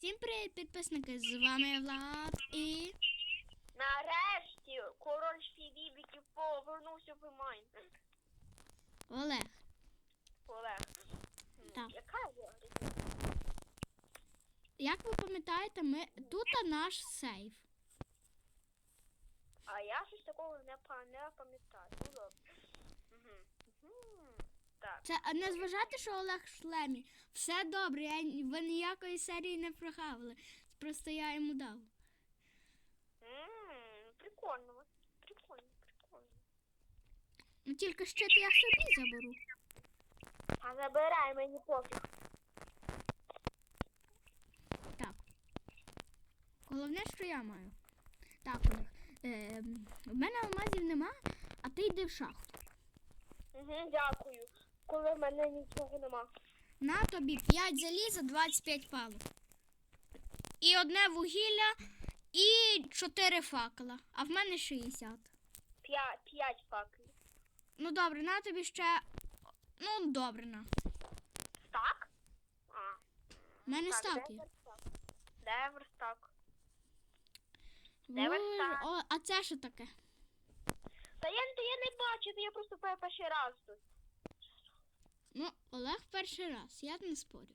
Всім привіт, підписники! З вами Влад і. Нарешті король Філіпіків повернувся в Майнкрафт. Олег. Олег. Так. Яка я? Як ви пам'ятаєте, ми тут наш сейф. А я щось такого не пам'ятаю. Ну добре. Це не зважайте, що Олег в шлемі. Все добре, я, ви ніякої серії не прохавали. Просто я йому дав. Ммм, прикольно. Прикольно, прикольно. Ну тільки щит я собі заберу. А забирай мені пофіг. Так. Головне, що я маю. Так, Олег. Е, в мене алмазів нема, а ти йди в шахту. Угу, дякую. Коли в мене нічого нема. На тобі 5 заліза, 25 палок. І одне вугілля, і 4 факела. А в мене 60. П'ять, п'ять факелів. Ну добре, на тобі ще. Ну, добре, на. Так? А. У мене Так, стак є. Де верстак? Де верстак? О, а це що таке? Та я, та я не бачу, я просто пе- перший раз тут. Ну, Олег перший раз, я не спорю.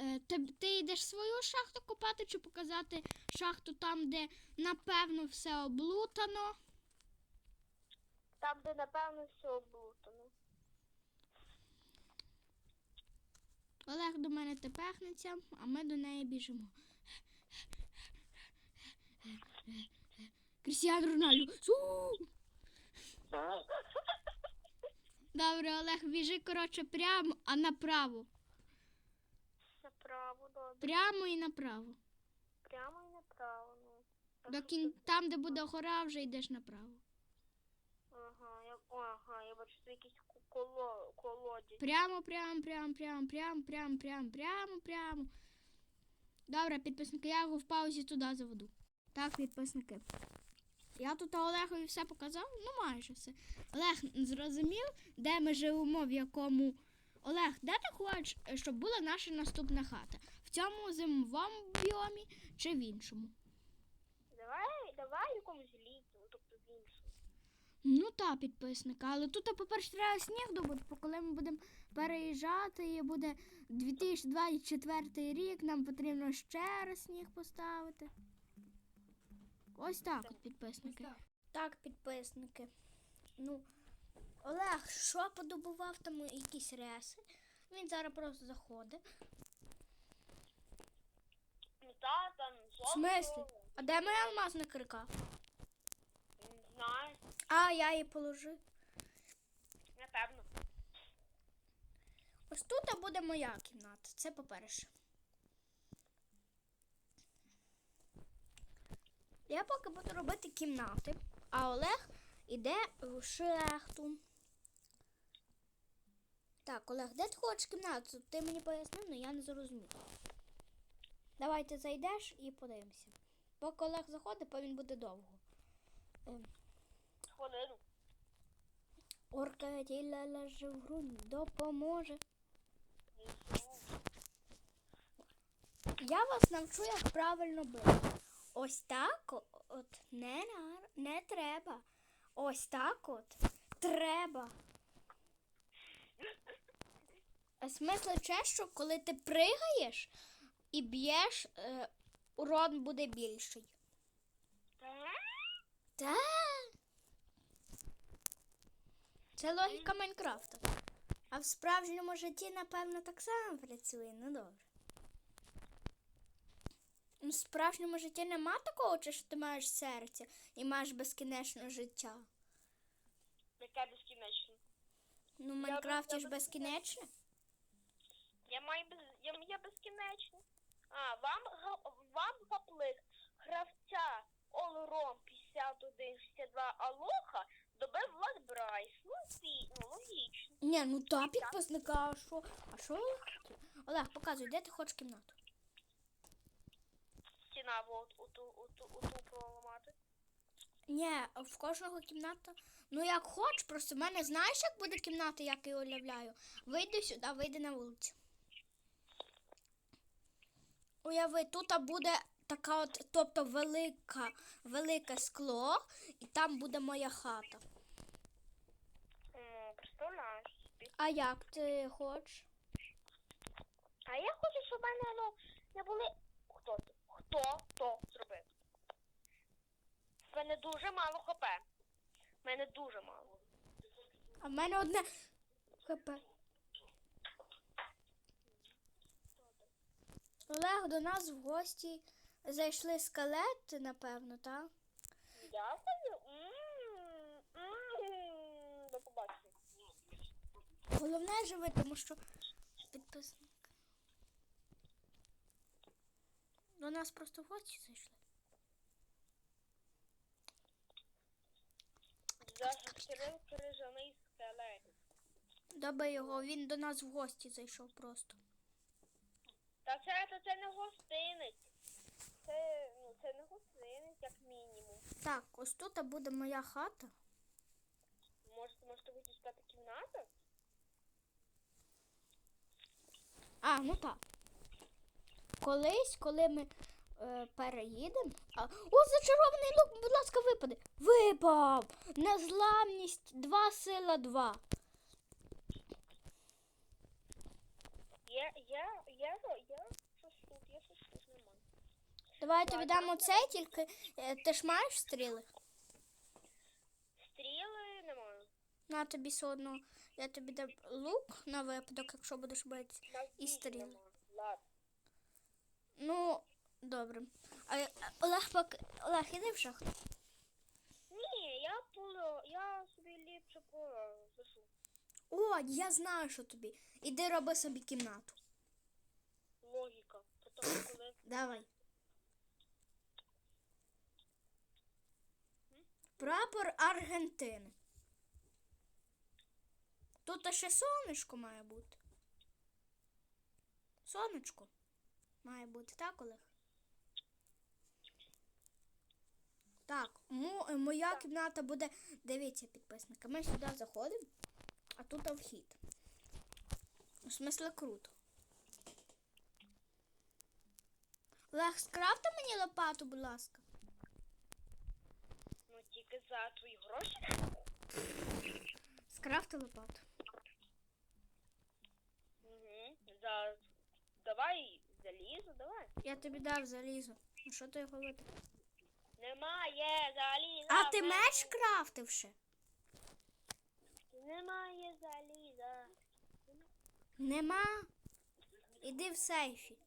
Е, ти, ти йдеш свою шахту копати чи показати шахту там, де напевно все облутано. Там, де напевно все облутано. Олег до мене тепехнеться, а ми до неї біжимо. Крістіан Рональдо. Добре, Олег, біжи, коротше, прямо, а направо. Направо, добре. Прямо і направо. Прямо і направо. Ну. До що кін... це? Там, де буде гора, вже йдеш направо. Ага, я, ага, я бачу, це якісь ко- коло, колоді. Прямо, прямо, прямо, прямо, прямо, прямо, прямо, прямо, прямо. Добре, підписники, я його в паузі туди заведу. Так, підписники. Я тут Олегові все показав, ну майже все. Олег зрозумів, де ми живемо, в якому. Олег, де ти хочеш, е, щоб була наша наступна хата? В цьому зимовому біомі чи в іншому? Давай, давай якомусь літньому, тобто в іншому. Ну так, підписника, але тут, по-перше, треба сніг добути, бо коли ми будемо переїжджати, і буде 2024 рік, нам потрібно ще раз сніг поставити. Ось так, от, підписники. Так, підписники. Ну, Олег, що подобував там якісь реси? Він зараз просто заходить. Ну та, там В смислі? А де моя алмазна крика? Не знаю, А, я її положив. напевно. Ось тут буде моя кімната. Це по-перше. Я поки буду робити кімнати, а Олег іде в шахту. Так, Олег, де ти хочеш кімнату? Ти мені пояснив, але я не зрозумів. Давай ти зайдеш і подивимося. Поки Олег заходить, бо він буде довго. Ем, Хвилину. Орка тіла лежить в грудь, допоможе. Я вас навчу, як правильно бити. Ось так от не, не треба. Ось так от треба. Смисл те, що коли ти пригаєш і б'єш, е, урон буде більший. Так. Це логіка Майнкрафта. А в справжньому житті, напевно, так само працює. Ну добре. Ну, В справжньому житті нема такого, чи що ти маєш серце і маєш безкінечне життя. Яке безкінечне. Ну, в Майнкрафті ж безкінечне. Я маю без... я, я безкінечний. А, вам, вам гаплик гравця Олром 5162 Алоха добив Влад Брайс. Ну, фі, ну, логічно. Ні, ну та підписника, а що? А що Олег, показуй, де ти хочеш кімнату? Стіна от, оту, оту, оту проламати. Ні, в кожного кімната. Ну як хоч, просто в мене знаєш, як буде кімната, як я уявляю. Вийди сюди, вийди на вулицю. Уяви, тут буде така от, тобто велика, велике скло, і там буде моя хата. Ну, представляєш. А як ти хочеш? А я хочу, щоб в мене ну, не були. Хто це? Хто то зробив? В мене дуже мало хп. В мене дуже мало. А в мене одне хп. Олег, до нас в гості зайшли скелети, напевно, так? М, м, До побачення. Головне живи, тому що підписник. До нас просто в гості зайшли. Зашкірив крижаний скелет. Добе його, він до нас в гості зайшов просто. Та це, та це не гостинець. Це, ну, це не гостинець, як мінімум. Так, ось тут буде моя хата. Може, можете вийти спати кімнату? А, ну так. Колись, коли ми е, переїдемо. А... О, зачарований лук, будь ласка, випаде. Випав! Незламність 2, сила 2. Я, я, я, я, щось тут, я щось тут нормально. Давай я тобі дам оце, тільки е, ти ж маєш стріли? Стріли немає. На тобі все одно. Я тобі дам лук на випадок, якщо будеш битися. І стріли. Ладно. Ну, добре. А Олег пок... Олег, іди в шахту. Ні, я поле, я собі ліпше поле зашу. О, я знаю, що тобі. Іди роби собі кімнату. Логіка. Тому коли Давай. Прапор Аргентини. Тут ще сонечко має бути. Сонечко має бути, так, Олег? Так, мо- е, моя кімната буде. Дивіться, підписники. Ми сюди заходимо, а тут вхід. В смислі круто. Олег, скрафти мені лопату, будь ласка. ну тільки за твої гроші. Скрафти лопату. Угу. За давай залізо, давай. Я тобі дав залізо. Ну що ти його витратив? Немає заліза. А ти меч крафтив ще? Немає заліза. Нема. Іди в сейфі.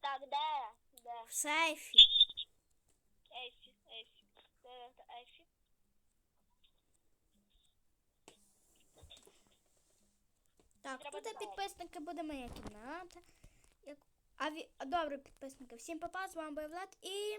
Так, де? Де? В сейфі. Ейфі, Ейфі. Де це Так, тут підписники буде моя кімната. А ві... Добре, підписники. Всім папа, з вами був Влад і.